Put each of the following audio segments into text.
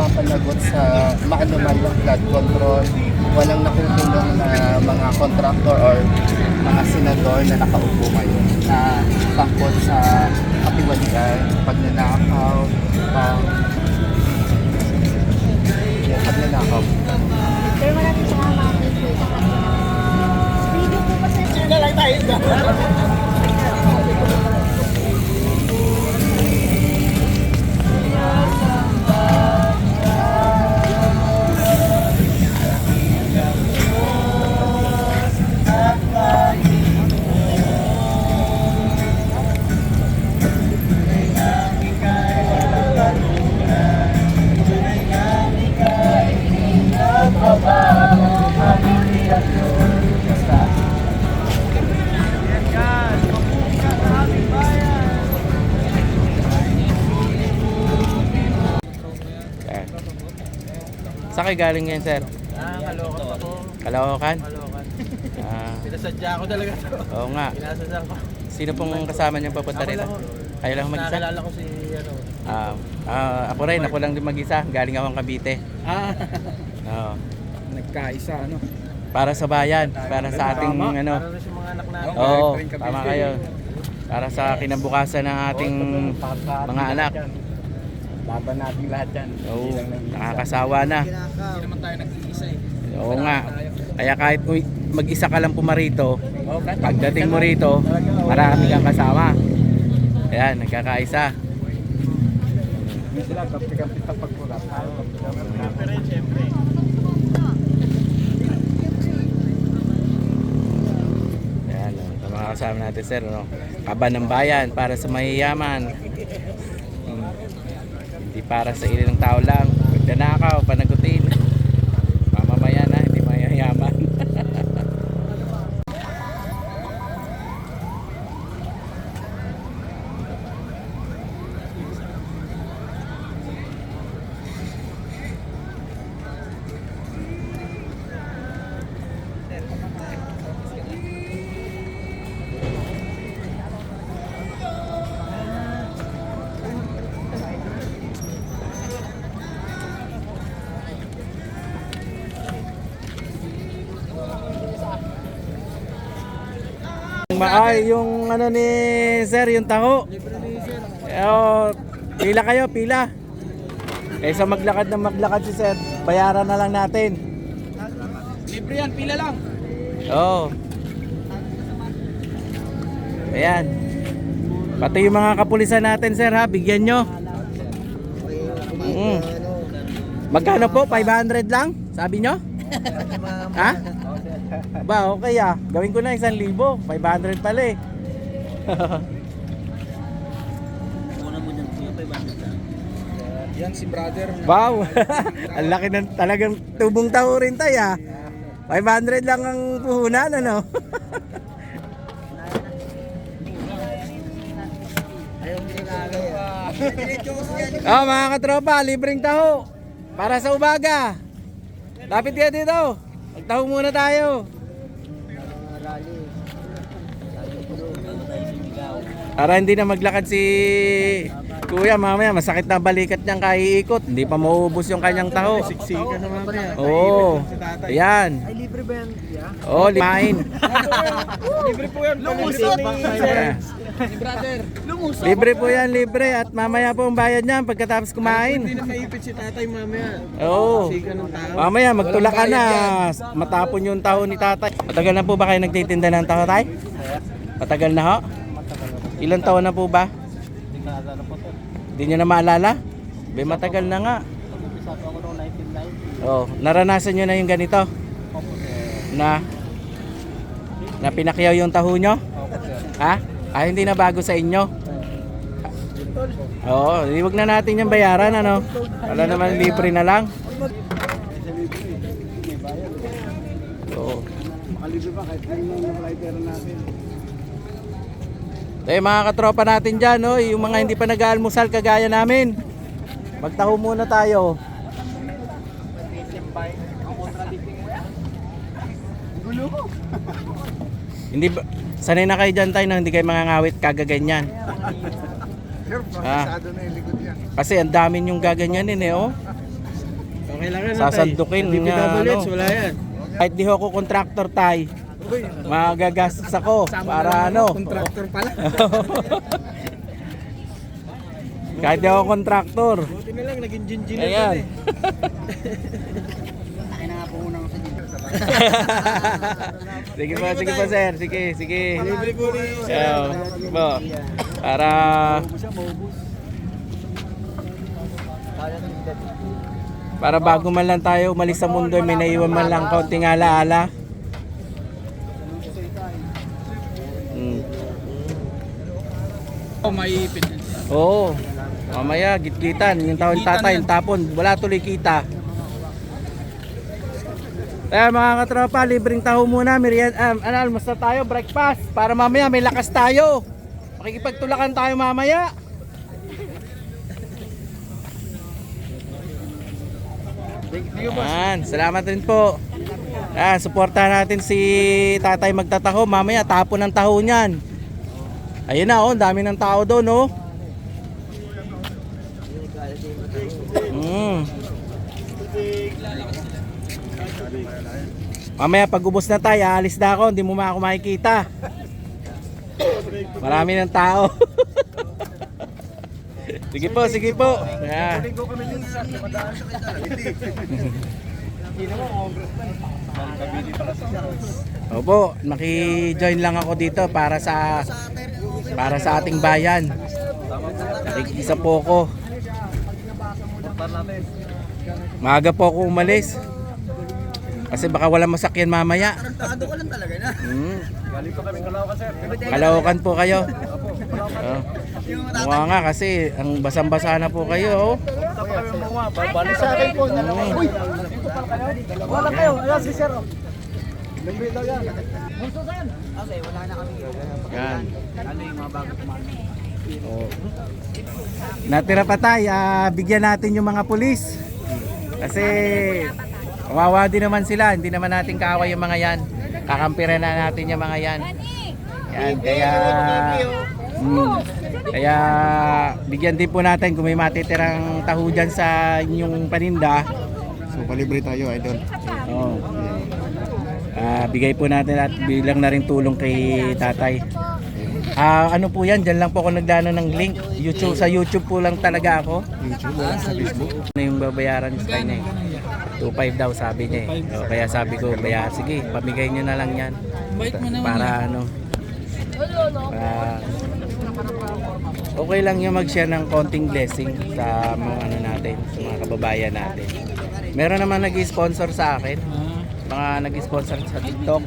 nagpapalagot sa maanumalyang flood control. Walang nakukulong na mga contractor or mga senador na nakaupo ngayon na tungkol sa kapiwalian, pagnanakaw, pang yung pagnanakaw. Pero maraming salamat po sa kanila. Video po kasi sir. Ayan. Kayo galing ngayon, sir? Ah, kalokan ako. Kaloocan? Kalokan. Ah, Pinasadya ko talaga to. oo nga. Pinasadya ko. Sino pong kasama niyo papunta Ako rito? lang. Kayo lang mag-isa? Nakakilala ko si ano. Ah, ah, ako rin, ako lang din mag-isa. Galing akong Cavite. Ah, Oo. nagkaisa ano. Para sa bayan, para sa ating ano. Para rin sa mga anak natin. Oo, tama kayo. Para sa kinabukasan ng ating mga anak. Laban natin lahat yan. Oo, nakakasawa na. Hindi naman tayo nag-iisa eh. Oo nga. Kaya kahit uy, mag-isa ka lang pumarito, pagdating mo rito, marami kang kasama. Ayan, nagkakaisa. Hindi sila ko lang. Pero yun, syempre. Ayan, oh, ito mga kasama natin sir, no? Kaban ng bayan para sa mayayaman. Para sa ilang tao lang. Pagdanakaw, panagutin. Ay, yung ano ni sir, yung taho. Oh, pila kayo, pila. Kaysa maglakad na maglakad si sir, bayaran na lang natin. Libre yan, pila lang. Oo. Ayan. Pati yung mga kapulisan natin, sir, ha? Bigyan nyo. Mm. Magkano po? 500 lang? Sabi nyo? Ha? Ba, okay ah. Gawin ko na 1,000. 500 pala eh. Yan si brother. Wow! ang laki ng talagang tubong taho rin tayo ah. 500 lang ang puhunan, ano? oh, mga katropa, libreng taho. Para sa umaga. Lapit ka dito. Magtaho muna tayo. Para hindi na maglakad si Kuya mamaya masakit na balikat niyang kaiikot. Hindi pa maubos yung kanyang taho. Siksika naman yan. Oo. Ayan. Ay, libre ba yan? Oo, limain. libre po yan. Lumusot. Si brother. Lumusot. Libre po yan, libre. At mamaya po ang bayad niyan pagkatapos Hindi kumain. na maipit si tatay mamaya. Oo. Mamaya magtula ka na. Matapon yung taho ni tatay. Matagal na po ba kayo nagtitinda ng taho tay? Matagal na ho? Ilan taon na po ba? Hindi nyo na maalala? Be, matagal na nga. Oh, naranasan nyo na yung ganito? Na na pinakyaw yung taho nyo? Ha? Ah, hindi na bago sa inyo? Oo, oh, wag na natin yung bayaran ano. Wala naman libre na lang. Oo. Makalibre pa kahit yung na natin. Eh mga katropa natin dyan, no? yung mga hindi pa nag-aalmusal kagaya namin. Magtaho muna tayo. Hindi ba, sanay na kayo dyan tayo na hindi kayo mga ngawit kagaganyan. Sir, Ah. na yung likod yan. Kasi ang dami yung gaganyanin eh, oh. kailangan na Sasandukin tayo. nga, ano. wala yan. Kahit di ako contractor tay, magagastos ako para ano. Contractor pala. Kahit di ako contractor. Buti na lang, naging gingin na Ayan. eh. sige po, sige po sir. Sige, sige. Libre po ni So, po. Para para bago man lang tayo umalis sa mundo, may naiwan man lang kaunting alaala. Mm. Oh, maipit. Oo. Mamaya, gitgitan. Yung tawon tatay, yung tapon. Wala tuloy kita. Kaya mga katropa, libreng taho muna. Merian, um, ano, almas na tayo, breakfast. Para mamaya may lakas tayo. Makikipagtulakan tayo mamaya. Yan, salamat rin po. Ah, suportahan natin si Tatay magtataho. Mamaya tapon ng taho niyan. Ayun na, oh, dami ng tao doon, oh. Mm. Mamaya pag ubos na tayo, aalis na ako, hindi mo ma ako makikita. Marami ng tao. sige po, sige po. Yeah. Opo, maki-join lang ako dito para sa para sa ating bayan. Nakikisa po ako. Maaga po ako umalis. Kasi baka wala masakyan mamaya. Tarantado ka lang talaga na. Hmm. Galing pa kami Caloocan, sir. Kalaukan po kayo. Oh. Mukha nga kasi ang basang-basa na po kayo. Oh. Kami Balik sa akin po. na- Mm. Uy! Wala kayo, ayan si sir. Libre daw yan. Yan. Ano yung mga bago kumain? Oh. Natira pa tayo, ah, bigyan natin yung mga pulis. Kasi kawawa din naman sila, hindi naman natin kaaway yung mga yan. Kakampiran na natin yung mga yan. Yan, kaya mm, kaya bigyan din po natin kung may matitirang taho dyan sa inyong paninda. So, palibre tayo, idol. Oo. Ah, bigay po natin at bilang na rin tulong kay tatay. Ah, ano po yan? Diyan lang po ako nagdano ng link. YouTube sa YouTube po lang talaga ako. YouTube, wala sa Facebook. Ano yung babayaran sa kanya eh. 2.5 daw sabi niya eh. O, kaya sabi ko, kaya sige, pamigay niyo na lang yan. Para ano. Para, okay lang yung mag-share ng konting blessing sa mga ano natin, sa mga kababayan natin. Meron naman nag-sponsor sa akin. Mga nag-sponsor sa TikTok.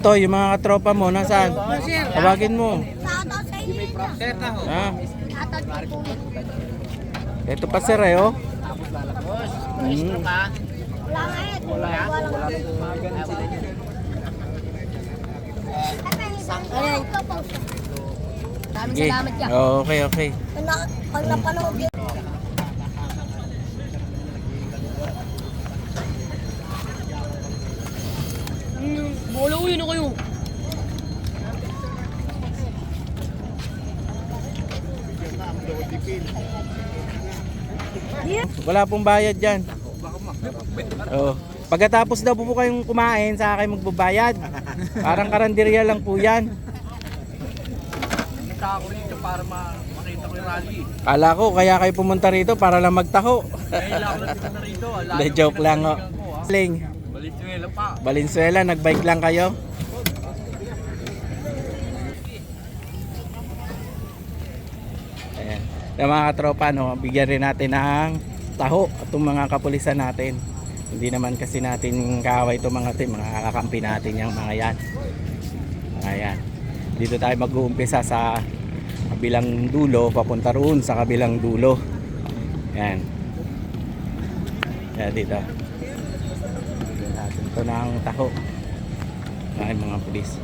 Oto, yung mga katropa mo, nasaan? Tawagin mo. Sir, taho. Ha? Ito pa sir eh, oh. Mm. Wala nga eh. Wala. Wala. Ayan. Maraming Sige. salamat. Oh, okay, okay. Pag napanood yun. Wala pong bayad dyan. Oh. Pagkatapos daw po, po kayong kumain, sa kayo magbabayad. Parang karanderya lang po yan. Punta ako rito para ma makita ko yung rally. Kala ko, kaya kayo pumunta rito para lang magtaho. Kaya lang ako na rito. Ala, De joke lang, oh. Ling, Valenzuela pa. Valenzuela, nagbike lang kayo. Ayan. Yung mga katropa, no, bigyan rin natin ng taho itong mga kapulisan natin. Hindi naman kasi natin kaaway itong mga ito, mga kakampi natin yung mga yan. Mga yan. Dito tayo mag-uumpisa sa kabilang dulo, papunta roon sa kabilang dulo. Yan. Yan dito. Ito ng taho. Ay, mga pulis.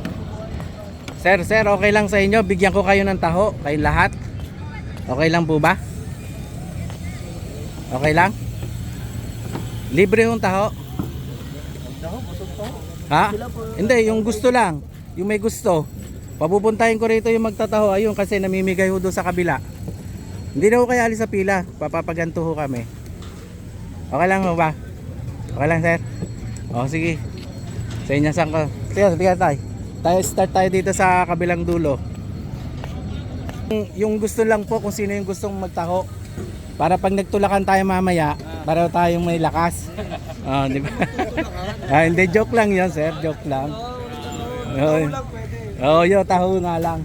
Sir, sir, okay lang sa inyo? Bigyan ko kayo ng taho, kayong lahat? Okay lang po ba? Okay lang? Libre yung taho? Ha? Hindi, yung gusto lang. Yung may gusto. Papupuntahin ko rito yung magtataho. Ayun, kasi namimigay ho doon sa kabila. Hindi na ho kayo alis sa pila. Papapaganto ho kami. Okay lang ho ba? Okay lang, sir? O, sige. Sa inyo saan ko. Sige, sige tayo. Tayo start tayo dito sa kabilang dulo. Yung gusto lang po kung sino yung gustong magtaho. Para pag nagtulakan tayo mamaya, para tayong may lakas. Oh, di ba? ah, hindi joke lang 'yon, sir. Joke lang. Oo. Oh, yo, taho nga lang.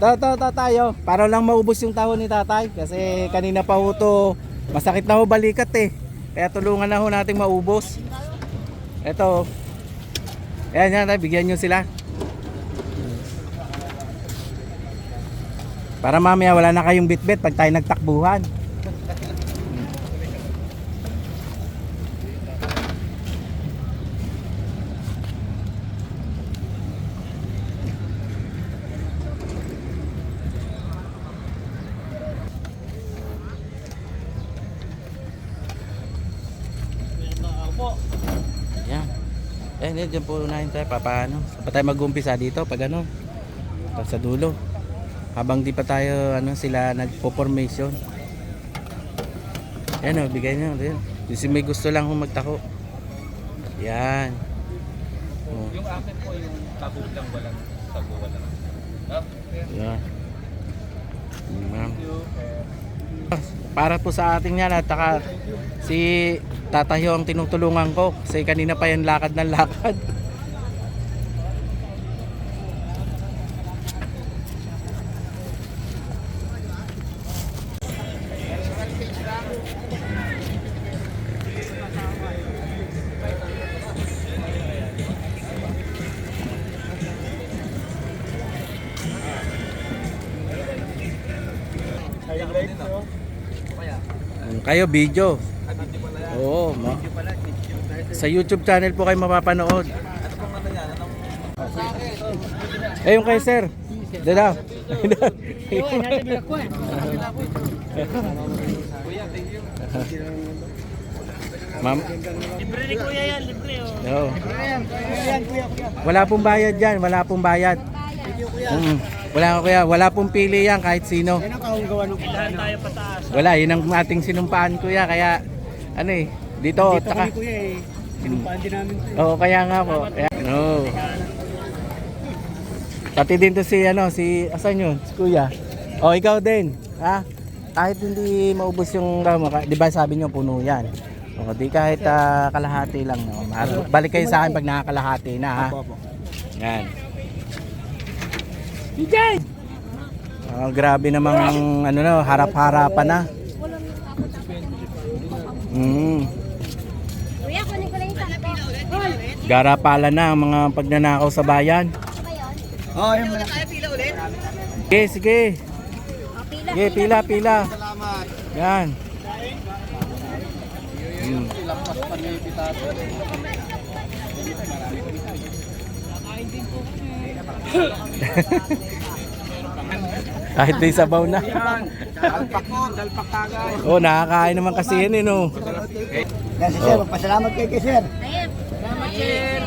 To, to, to, tayo. Para lang maubos yung taho ni tatay. Kasi kanina pa ho to, masakit na ho balikat eh. Kaya tulungan na ho nating maubos. Ito. Ayan, yan, tay, bigyan nyo sila. Para mamaya wala na kayong bitbit pag tayo nagtakbuhan. Eh, hindi, dyan po unahin tayo. Papaano? Saan pa tayo mag-umpisa dito pag ano? Pag sa dulo. Habang di pa tayo, ano, sila nagpo-formation. Yan o, bigay nyo. Yan. Kasi may gusto lang kung magtako. Yan. Oh. Yung akin po yung tago lang walang tago walang. Yan. Yan. Para po sa ating yan at taka, si Tatayo ang tinutulungan ko kasi kanina pa yan lakad ng lakad. Kayo video. Oo, ma. Sa YouTube channel po kayo mapapanood. Eh yung kay sir. Dada. Ma'am. Libre ni kuya yan, libre oh. Wala pong bayad yan, wala pong bayad. Mm, wala kuya, wala pong pili yan kahit sino. Yan ang kahunggawa ng tayo pataas. Wala, yun ang ating sinumpaan kuya kaya ano eh dito Dito taka. kami kuya eh. Sinumpaan din namin to. Oo, kaya nga po. Kaya, no. Pati din to si ano, si asan yun? Si Kuya. Oh, ikaw din. Ha? Kahit hindi maubos yung ka, 'di ba sabi niyo puno 'yan. O, di kahit ah, kalahati lang no. Balik kayo sa akin pag nakakalahati na ha. Opo. Yan. DJ. Oh, grabe namang ano no, harap-harapan na. Mm. Garapala na ang mga pagnanakaw sa bayan. ba yun? Oh, yung Sige, sige. Sige, pila, pila. Salamat. Yan. Mm. Lampas pa ni Pitado. Kahit may sabaw na. dalpak mo, dalpak kagay. Oh, nakakain naman kasi yan eh, no. Yan si sir, magpasalamat kay kay sir. Ayun.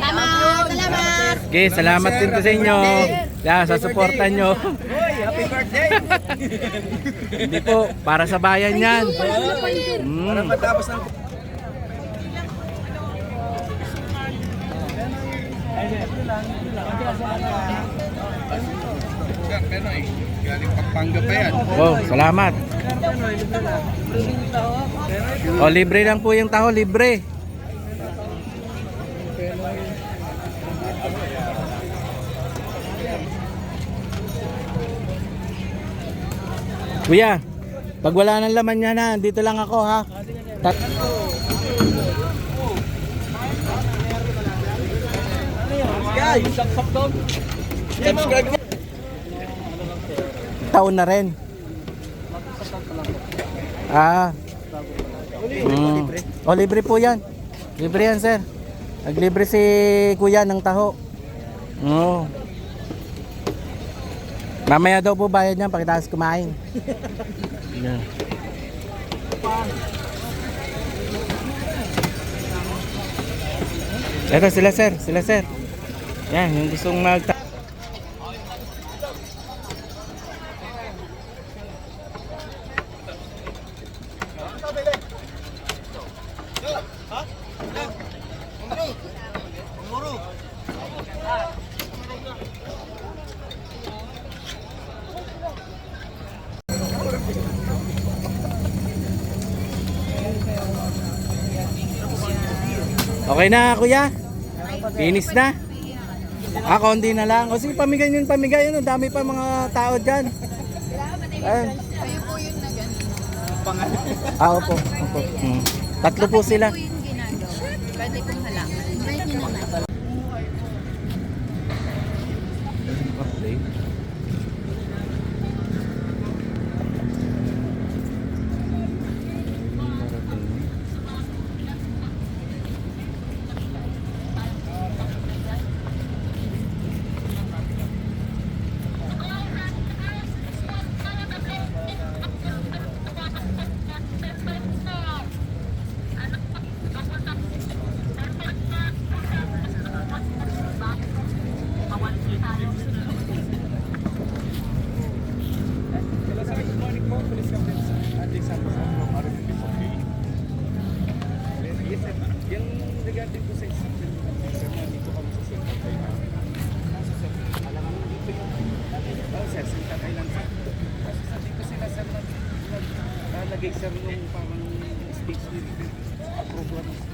Salamat, salamat. Okay, salamat din po sa inyo. Yeah, sa suporta nyo. Hoy, happy birthday! Hindi po, para sa bayan yan. Ano pa yun? Mm. Matapos ng... Galing Pampanga pa yan. Oh, salamat. Oh, libre lang po yung taho, libre. Kuya, pag wala nang laman niya na, dito lang ako ha. Tat Guys, subscribe taon na rin. Ah. Mm. Oh, libre po yan. Libre yan, sir. Naglibre si kuya ng taho. Oo. Mamaya daw po bayad niyan pagkatapos kumain. Yan. Eto sila sir, sila sir. Yan, yung gustong mag Okay na, kuya? Finish na? Ah, konti na lang. O sige, pamigay nyo yung pamigay. Ano, dami pa mga tao dyan. Ayun. Kayo po yung nag Ah, opo. opo. Mm. Tatlo po sila. yung ginagawa. Pwede kong halaman. Right nyo naman. Yung regarding po sa instruction, sir, nandito kami sa Central Island. Kaso sir, alam mo dito yung, oh sir, Central Island sir. Kaso sa dito sila sir, nag, nag, nalagay sir nung parang stage nila. Approve lang